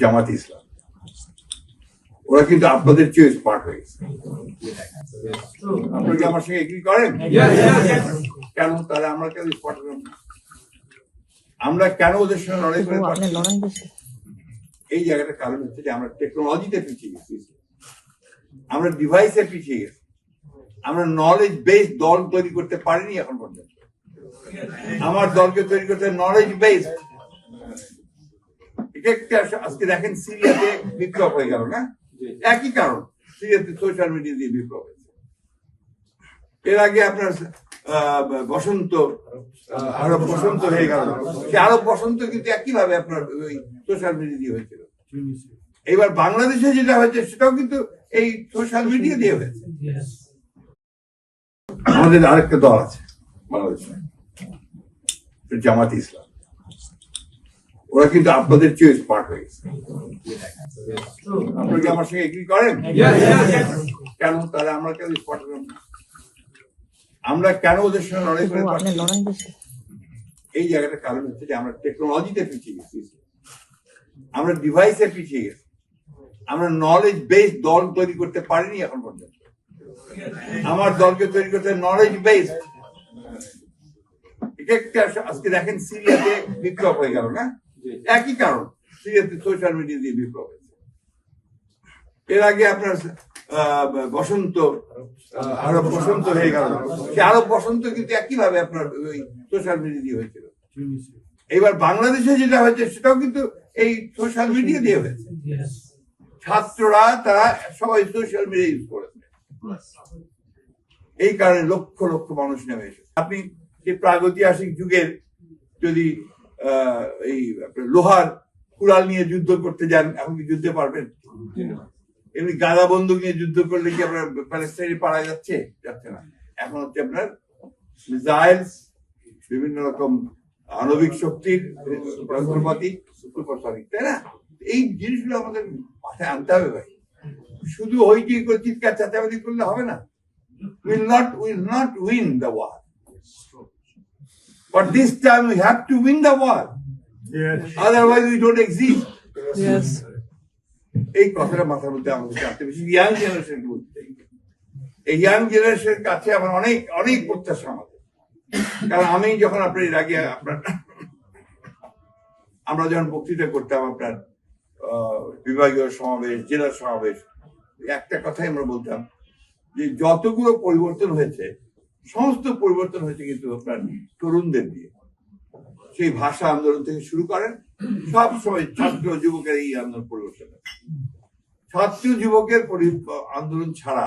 জামাত ইসলাম। ওরা কিন্তু আপনাদের চেয়ে স্মার্ট হয়ে গেছে। আপনারা কি আমার সঙ্গে এগ্রি করেন? কেন? তাহলে আমরা কেন স্মার্ট হলাম না? আমরা কেন ওদের সঙ্গে লড়াই করে এই জায়গাটা কারণ হচ্ছে যে আমরা টেকনোলজিতে পিছিয়ে গেছি। আমরা ডিভাইসে পিছিয়ে গেছি। আমরা নলেজ বেস দল তৈরি করতে পারিনি এখন পর্যন্ত। আমার দলকে তৈরি করতে নলেজ বেস আজকে দেখেন সিরিয়াতে বিপ্লব হয়ে গেল না? একই কারণ সিরিয়াতে সোশ্যাল মিডিয়া দিয়ে বিপ্লব হয়েছে। এর আগে আপনার বসন্ত আরব বসন্ত হয়ে গেল। সে আরব বসন্ত কিন্তু একই ভাবে আপনার ওই সোশ্যাল মিডিয়া দিয়ে হয়েছিল। এবার বাংলাদেশে যেটা হয়েছে সেটাও কিন্তু এই সোশ্যাল মিডিয়া দিয়ে হয়েছে। আমাদের আরেকটা দল আছে বাংলাদেশে। জামাত ইসলাম। ওরা কিন্তু আপনাদের চেয়ে স্মার্ট হয়ে গেছে। আপনারা কি আমার সঙ্গে এগ্রি করেন? কেন? তাহলে আমরা কেন স্মার্ট হলাম না? আমরা কেন ওদের সঙ্গে লড়াই করে এই জায়গাটা কারণ হচ্ছে যে আমরা টেকনোলজিতে পিছিয়ে গেছি। আমরা ডিভাইসে পিছিয়ে গেছি। আমরা নলেজ বেস দল তৈরি করতে পারিনি এখন পর্যন্ত। আমার দলকে তৈরি করতে নলেজ বেস আজকে দেখেন সিরিয়াতে বিপ্লব হয়ে গেল না? একই কারণ সিরিয়াতে সোশ্যাল মিডিয়া দিয়ে বিপ্লব এর আগে আপনার বসন্ত আরব বসন্ত হয়ে গেল। সে আরব বসন্ত কিন্তু একই ভাবে আপনার ওই সোশ্যাল মিডিয়া দিয়ে হয়েছিল। এবার বাংলাদেশে যেটা হয়েছে, সেটাও কিন্তু এই সোশ্যাল মিডিয়া দিয়ে হয়েছে। ছাত্ররা, তারা সবাই সোশ্যাল মিডিয়া ইউজ করেছে। এই কারণে লক্ষ লক্ষ মানুষ নেমে এসেছে। আপনি সেই প্রাগৈতিহাসিক যুগের যদি এই লোহার কুড়াল নিয়ে যুদ্ধ করতে যান, এখন কি যুদ্ধে পারবেন? এমনি গাদা বন্দুক নিয়ে যুদ্ধ করলে কি আপনার প্যালেস্টাইনে পারা যাচ্ছে? যাচ্ছে না। এখন হচ্ছে আপনার মিসাইলস বিভিন্ন রকম আণবিক শক্তির যন্ত্রপাতি তাই না? এই জিনিসগুলো আমাদের মাথায় আনতে হবে ভাই। শুধু হইচই করে চিৎকার চাচাবাদি করলে হবে না। Will not will not win the war but this time we have to win the war. Yes. otherwise we don't exist. Yes. এই কথাটা মাথার মধ্যে আমাদের জানতে বেশি ইয়াং জেনারেশনকে বলতে এই ইয়াং জেনারেশনের কাছে আমার অনেক অনেক প্রত্যাশা আমাদের। কারণ আমি যখন আপনার এর আগে আপনার আমরা যখন বক্তৃতা করতাম আপনার আহ, বিভাগীয় সমাবেশ জেলা সমাবেশ একটা কথাই আমরা বলতাম যে যতগুলো পরিবর্তন হয়েছে সমস্ত পরিবর্তন হয়েছে কিন্তু আপনার তরুণদের দিয়ে। সেই ভাষা আন্দোলন থেকে শুরু করেন সব সময় ছাত্র যুবকের এই আন্দোলন পরিবর্তন ছাত্র যুবকের আন্দোলন ছাড়া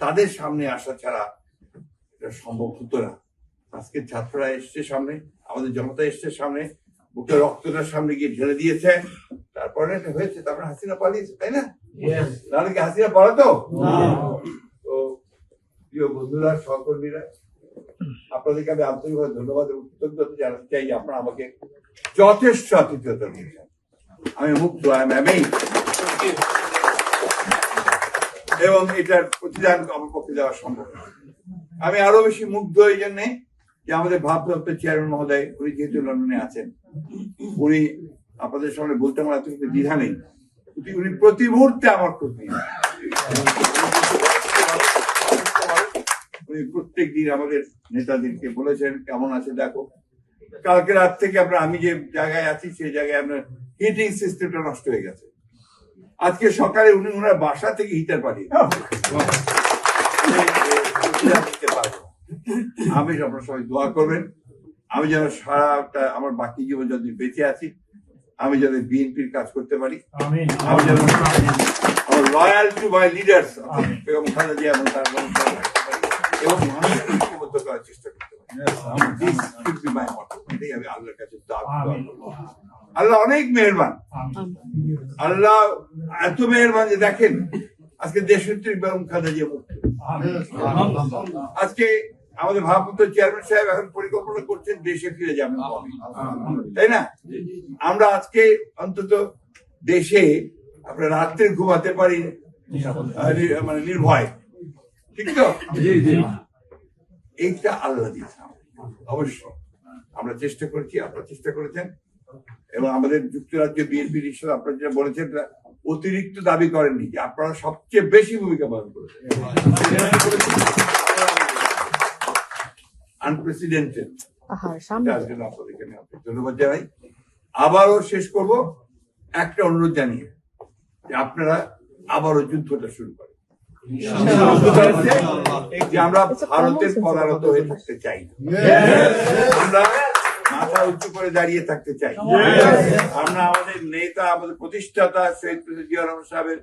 তাদের সামনে আসা ছাড়া এটা সম্ভব হতো না। আজকে ছাত্ররা এসছে সামনে আমাদের জনতা এসছে সামনে বুকে রক্তটার সামনে গিয়ে ঢেলে দিয়েছে। তারপরে এটা হয়েছে তারপরে হাসিনা পালিয়েছে তাই না? নাহলে কি হাসিনা পালাতো? প্রিয় বন্ধুরা, সহকর্মীরা, আপনাদেরকে আমি আন্তরিকভাবে ধন্যবাদ এবং কৃতজ্ঞতা জানাতে চাই যে আপনারা আমাকে যথেষ্ট আতিথ্যতা দিয়েছেন। আমি মুক্ত আই এম এবং এটার প্রতিদান আমার পক্ষে দেওয়া সম্ভব। আমি আরও বেশি মুগ্ধ এই জন্যে যে আমাদের ভারপ্রাপ্ত চেয়ারম্যান মহোদয়, উনি যেহেতু লন্ডনে আছেন, উনি আপনাদের সামনে বলতে আমার এত দ্বিধা নেই। উনি প্রতি মুহূর্তে আমার খোঁজ প্রত্যেক দিন আমাদের নেতাদেরকে বলেছেন কেমন আছে দেখো। কালকে রাত থেকে আমরা আমি যে জায়গায় আছি সেই জায়গায় আপনার হিটিং সিস্টেমটা নষ্ট হয়ে গেছে। আজকে সকালে উনি ওনার বাসা থেকে হিটার পাঠিয়ে আমি আপনার সবাই দোয়া করবেন। আমি যেন সারাটা আমার বাকি জীবন যদি বেঁচে আছি আমি যেন বিএনপির কাজ করতে পারি। আমি যেন loyal to my leaders Begum Khaleda Zia এবং তার এবং আল্লাহ অনেক মেহেরবান। আল্লাহ এত মেহেরবান যে দেখেন, আজকে দেশনেত্রী মুক্ত। আজকে আমাদের ভারপ্রাপ্ত চেয়ারম্যান সাহেব এখন পরিকল্পনা করছেন দেশে ফিরে যাবেন। তাই না? আমরা আজকে অন্তত দেশে আমরা রাত্রে ঘুমাতে পারি মানে নির্ভয়। ঠিক তো এইটা আল্লাহ দিয়েছে অবশ্য আমরা চেষ্টা করছি আপনারা চেষ্টা করেছেন। এবং আমাদের যুক্তরাজ্য বিএনপির হিসেবে আপনারা যেটা বলেছেন অতিরিক্ত দাবি করেননি যে আপনারা সবচেয়ে বেশি ভূমিকা পালন করেছেন। আনপ্রেসিডেন্টেড ধন্যবাদ জানাই। আবারও শেষ করব একটা অনুরোধ জানিয়ে যে আপনারা আবারও যুদ্ধটা শুরু করেন। যে আমরা ভারতের পদারত হয়ে থাকতে চাই আমরা মাথা উঁচু করে দাঁড়িয়ে থাকতে চাই আমরা আমাদের নেতা আমাদের প্রতিষ্ঠাতা জিয়া সাহেবের